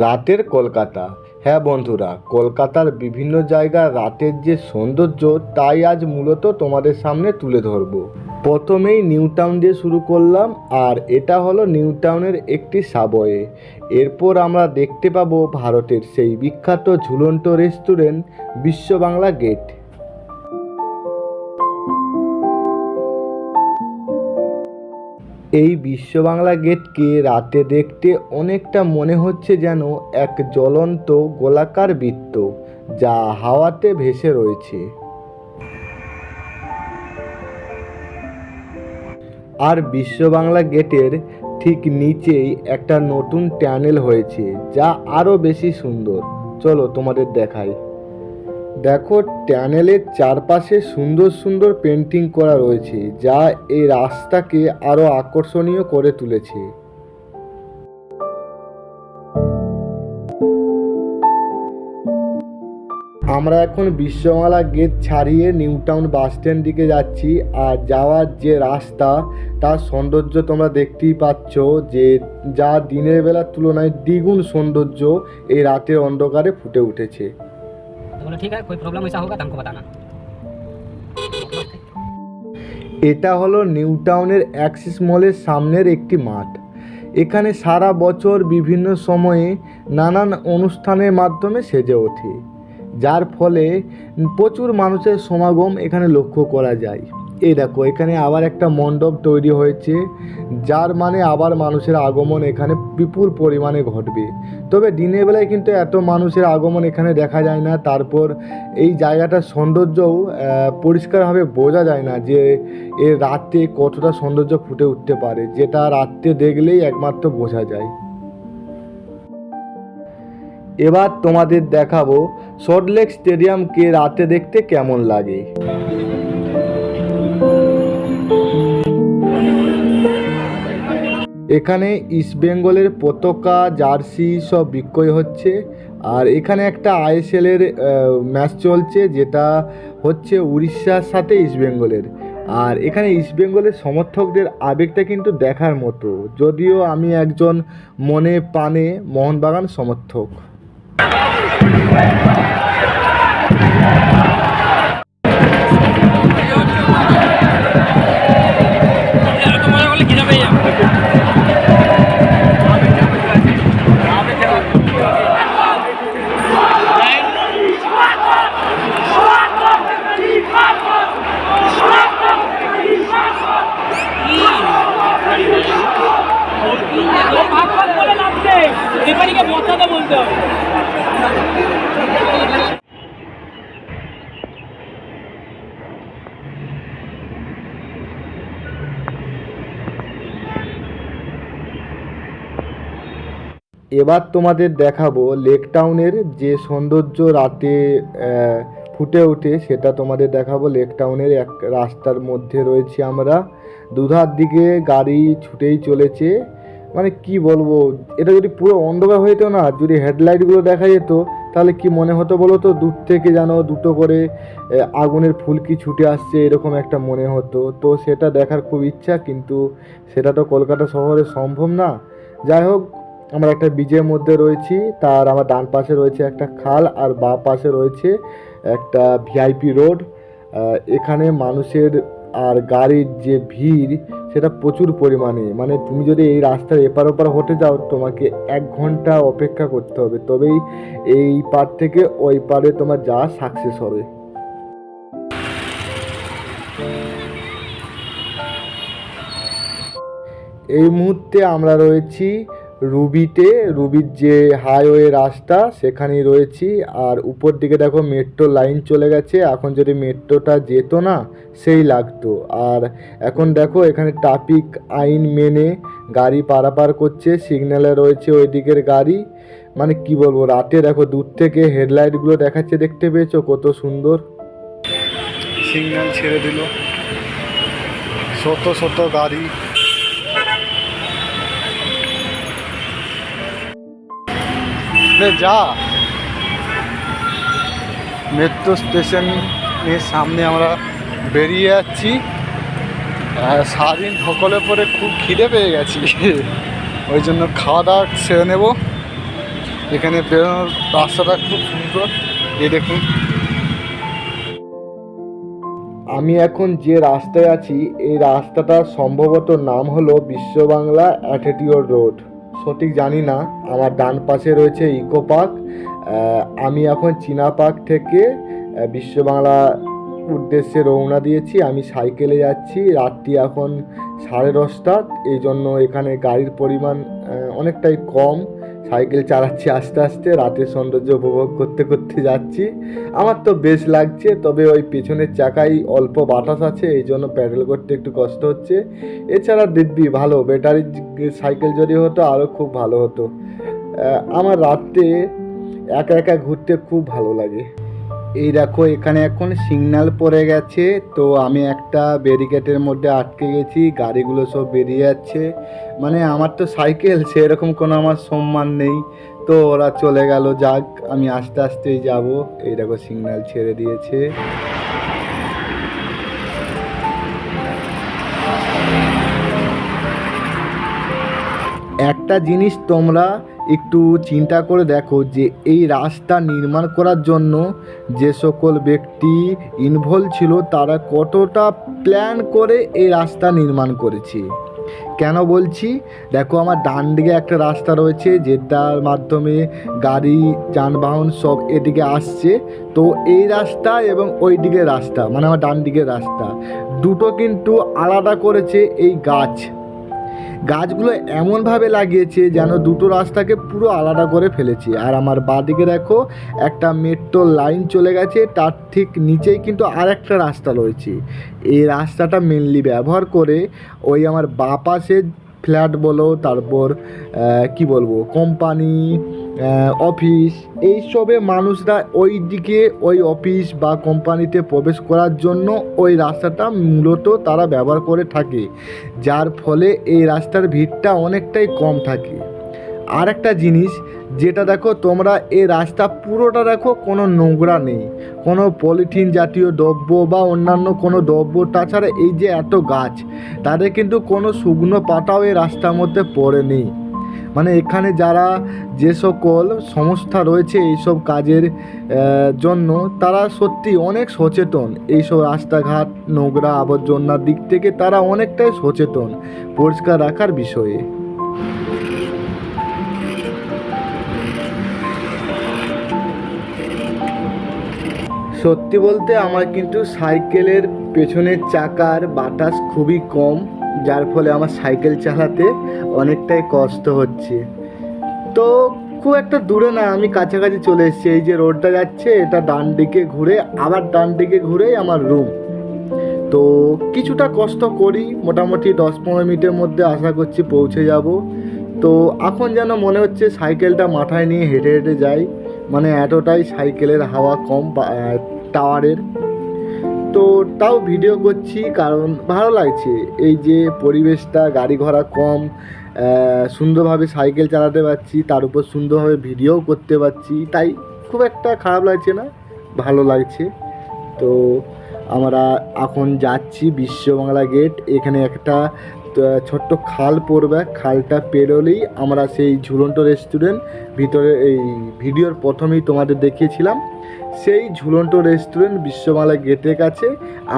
রাতের কলকাতা। হ্যাঁ বন্ধুরা, কলকাতার বিভিন্ন জায়গার রাতের যে সৌন্দর্য, তাই আজ মূলত তোমাদের সামনে তুলে ধরবো। প্রথমেই নিউ টাউন দিয়ে শুরু করলাম, আর এটা হলো নিউ টাউনের একটি সাবওয়ে। এরপর আমরা দেখতে পাবো ভারতের সেই বিখ্যাত ঝুলন্ত রেস্টুরেন্ট বিশ্ব বাংলা গেট। এই বিশ্ব বাংলা গেটকে রাতে দেখতে অনেকটা মনে হচ্ছে যেন এক জ্বলন্ত গোলাকার বৃত্ত যা হাওয়াতে ভেসে রয়েছে। আর বিশ্ব বাংলা গেটের ঠিক নিচেই একটা নতুন ট্যানেল হয়েছে যা আরও বেশি সুন্দর। চলো তোমাদের দেখাই। দেখো, ট্যানেলের চারপাশে সুন্দর সুন্দর পেন্টিং করা রয়েছে, যা এই রাস্তাকে আরও আকর্ষণীয় করে তুলেছে। আমরা এখন বিশ্বমালা গেট ছাড়িয়ে নিউ টাউন বাস স্ট্যান্ড দিকে যাচ্ছি, আর যাওয়ার যে রাস্তা, তার সৌন্দর্য তোমরা দেখতেই পাচ্ছ যে যা দিনের বেলার তুলনায় দ্বিগুণ সৌন্দর্য এই রাতের অন্ধকারে ফুটে উঠেছে। तो बोला ठीक है कोई प्रॉब्लम ऐसा होगा तो हमको बताना এটা হলো নিউ টাউনের অ্যাক্সিস মলের সামনের একটি মাঠ এখানে সারা বছর বিভিন্ন সময়ে নানান অনুষ্ঠানের মাধ্যমে সেজে ওঠে যার ফলে প্রচুর মানুষের সমাগম এখানে লক্ষ্য করা যায় এই দেখো, এখানে আবার একটা মণ্ডপ তৈরি হয়েছে, যার মানে আবার মানুষের আগমন এখানে বিপুল পরিমাণে ঘটবে। তবে দিনের বেলায় কিন্তু এত মানুষের আগমন এখানে দেখা যায় না, তারপর এই জায়গাটার সৌন্দর্যও পরিষ্কারভাবে বোঝা যায় না যে এর রাতে কতটা সৌন্দর্য ফুটে উঠতে পারে, যেটা রাত্রে দেখলেই একমাত্র বোঝা যায়। এবার তোমাদের দেখাবো সল্টলেক স্টেডিয়ামকে রাতে দেখতে কেমন লাগে। এখানে ইস্টবেঙ্গলের পতাকা, জার্সি সব বিক্রয় হচ্ছে। আর এখানে একটা আইএসএলের ম্যাচ চলছে, যেটা হচ্ছে উড়িষ্যার সাথে ইস্টবেঙ্গলের আর এখানে ইস্টবেঙ্গলের সমর্থকদের আবেগটা কিন্তু দেখার মতো, যদিও আমি একজন মনে পানে মোহনবাগান সমর্থক। এবার তোমাদের দেখাবো লেক টাউনের যে সৌন্দর্য রাতে ফুটে ওঠে সেটা তোমাদের দেখাবো। লেক টাউনের এক রাস্তার মধ্যে রয়েছি আমরা। দুধার দিকে গাড়ি ছুটেই চলেছে। মানে কি বলব, এটা যদি পুরো অন্ধকার যেত না, যদি হেডলাইটগুলো দেখা যেত, তাহলে কি মনে হতো বলো তো? দূর থেকে যেন দুটো করে আগুনের ফুলকি ছুটে আসছে, এরকম একটা মনে হতো। তো সেটা দেখার খুব ইচ্ছা, কিন্তু সেটা তো কলকাতা শহরে সম্ভব না। যাই হোক আমরা একটা বীজের মধ্যে রয়েছি, তার আমার ডান পাশে রয়েছে একটা খাল আর বাঁ পাশে রয়েছে একটা ভিআইপি রোড এখানে মানুষের আর গাড়ির যে ভিড়, সেটা প্রচুর পরিমাণে। মানে তুমি যদি এই রাস্তার এপার ওপার হতে যাও, তোমাকে এক ঘণ্টা অপেক্ষা করতে হবে। তবেই এই পার থেকে ওই পারে তোমার যাওয়া সাকসেস হবে। এই মুহূর্তে আমরা রয়েছি রুবিতে, রুবির যে হাইওয়ে রাস্তা, সেখানেই রয়েছি। আর উপর দিকে দেখো, মেট্রো লাইন চলে গেছে। এখন যদি মেট্রোটা যেত না, সেই লাগতো। আর এখন দেখো, এখানে ট্রাফিক আইন মেনে গাড়ি পারাপার করছে। সিগন্যালে রয়েছে ওই দিকের গাড়ি। মানে কি বলব, রাতে দেখো, দূর থেকে হেডলাইটগুলো দেখাচ্ছে, দেখতে পেয়েছ? কত সুন্দর। সিগন্যাল ছেড়ে দিল। শত শত গাড়ি রে যা। মেট্রো স্টেশনের সামনে আমরা বেরিয়ে যাচ্ছি। সারাদিন ঢকলে পরে খুব খিদে পেয়ে গেছি। ওই জন্য খাওয়া দাওয়া সেরে নেব। এখানে বেরোনোর রাস্তাটা খুব সুন্দর। এই দেখুন। আমি এখন যে রাস্তায় আছি, এই রাস্তাটার সম্ভবত নাম হলো বিশ্ব বাংলা অ্যাটিটিউড রোড। সঠিক জানি না। আমার ডান পাশে রয়েছে ইকো পার্ক। আমি এখন চীনা পার্ক থেকে বিশ্ব বাংলা উদ্দেশ্যে রওনা দিয়েছি। আমি সাইকেলে যাচ্ছি। রাত্রি এখন সাড়ে দশটা। এই জন্য এখানে গাড়ির পরিমাণ অনেকটাই কম। সাইকেল চালাচ্ছি আস্তে আস্তে, রাতের সৌন্দর্য উপভোগ করতে করতে যাচ্ছি। আমার তো বেশ লাগছে, তবে ওই পেছনের চাকায় অল্প বাতাস আছে, এই জন্য প্যাডেল করতে একটু কষ্ট হচ্ছে। এছাড়া দিব্যি, ভালো ব্যাটারি সাইকেল যদি হতো আরও খুব ভালো হতো। আমার রাতে একা একা ঘুরতে খুব ভালো লাগে। এই দেখো, এখানে এখন সিগনাল পড়ে গেছে। তো আমি একটা ব্যারিকেডের মধ্যে আটকে গেছি, গাড়িগুলো সব বেরিয়ে যাচ্ছে। মানে আমার তো সাইকেল, সেরকম কোনো আমার সম্মান নেই। তো ওরা চলে গেল, যাক, আমি আস্তে আস্তেই যাব। এই দেখো সিগনাল ছেড়ে দিয়েছে। একটা জিনিস তোমরা একটু চিন্তা করে দেখো যে এই রাস্তা নির্মাণ করার জন্য যে সকল ব্যক্তি ইনভলভ ছিল, তারা কতটা প্ল্যান করে এই রাস্তা নির্মাণ করেছে। কেন বলছি? দেখো আমার ডান দিকে একটা রাস্তা রয়েছে, যেটার মাধ্যমে গাড়ি, যানবাহন সব এদিকে আসছে। তো এই রাস্তা এবং ওই দিকের রাস্তা মানে আমার ডান দিকের রাস্তা। দুটো কিন্তু আলাদা করেছে এই গাছ। গাছগুলো এমনভাবে লাগিয়েছে যেন দুটো রাস্তাকে পুরো আলাদা করে ফেলেছে। আর আমার বাঁদিকে দেখো, একটা মেট্রো লাইন চলে গেছে, তার ঠিক নিচেই কিন্তু আর একটা রাস্তা রয়েছে। এই রাস্তাটা মেনলি ব্যবহার করে ওই আমার বাঁ পাশে ফ্ল্যাট বলো, তারপর কি বলব কোম্পানি অফিস এইসবে মানুষরা ওই দিকে ওই অফিস বা কোম্পানিতে প্রবেশ করার জন্য ওই রাস্তাটা মূলত তারা ব্যবহার করে থাকে, যার ফলে এই রাস্তার ভিড়টা অনেকটাই কম থাকে। আর একটা জিনিস, যেটা দেখো তোমরা এই রাস্তা পুরোটা দেখো কোনো নোংরা নেই, কোনো পলিথিন জাতীয় দ্রব্য বা অন্যান্য কোনো দ্রব্য, তাছাড়া এই যে এত গাছ তাদের কিন্তু কোনো শুকনো পাতাও এই রাস্তার মধ্যে পড়ে নেই। মানে এখানে যারা যে সকল সংস্থা রয়েছে এইসব কাজের জন্য তারা সত্যি অনেক সচেতন। এইসব রাস্তাঘাট, নোংরা আবর্জনার দিক থেকে তারা অনেকটাই সচেতন, পরিষ্কার রাখার বিষয়ে। সত্যি বলতে আমার কিন্তু সাইকেলের পেছনের চাকার বাতাস খুবই কম। যার ফলে আমার সাইকেল চালাতে অনেকটাই কষ্ট হচ্ছে। তো খুব একটা দূরে না, আমি কাছাকাছি চলে এসেছি। এই যে রোডটা যাচ্ছে, এটা ডান দিকে ঘুরে, আবার ডান দিকে ঘুরেই আমার রুম তো কিছুটা কষ্ট করি, মোটামুটি দশ পনেরো মিনিটের মধ্যে আশা করছি পৌঁছে যাব। তো এখন যেন মনে হচ্ছে সাইকেলটা মাথায় নিয়ে হেঁটে হেঁটে যাই। মানে এতটাই সাইকেলের হাওয়া কম টাওয়ারের। তো তাও ভিডিও করছি কারণ ভালো লাগছে। এই যে পরিবেশটা, গাড়ি ঘোড়া কম সুন্দরভাবে সাইকেল চালাতে পারছি, তার উপর সুন্দরভাবে ভিডিও করতে পারছি, তাই খুব একটা খারাপ লাগছে না, ভালো লাগছে। তো আমরা এখন যাচ্ছি বিশ্ববাংলা গেট এখানে একটা ছোট্ট খাল পড়বে, খালটা পেরোলেই আমরা সেই ঝুলন্ত রেস্টুরেন্ট ভিতরে এই ভিডিওর প্রথমেই তোমাদের দেখিয়েছিলাম। সেই ঝুলন্ত রেস্টুরেন্ট বিশ্বমালা গেটের কাছে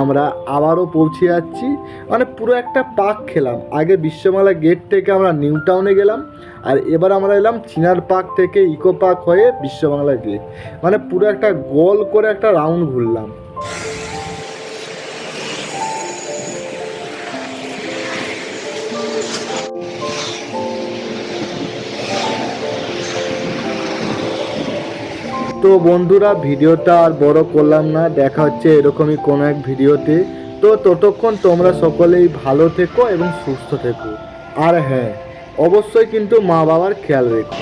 আমরা আবারও পৌঁছে যাচ্ছি। মানে পুরো একটা পার্ক খেলাম। আগে বিশ্বমালা গেট থেকে আমরা নিউ টাউনে গেলাম, আর এবার আমরা এলাম চিনার পার্ক থেকে ইকো পার্ক হয়ে বিশ্ববাংলা গেট মানে পুরো একটা গোল করে একটা রাউন্ড ঘুরলাম। তো বন্ধুরা, ভিডিওটা আর বড় করলাম না। দেখা হচ্ছে এরকমই কোনো এক ভিডিওতে। তো ততক্ষণ তোমরা সকলেই ভালো থেকো এবং সুস্থ থেকো। আর হ্যাঁ অবশ্যই কিন্তু মা বাবার খেয়াল রেখো।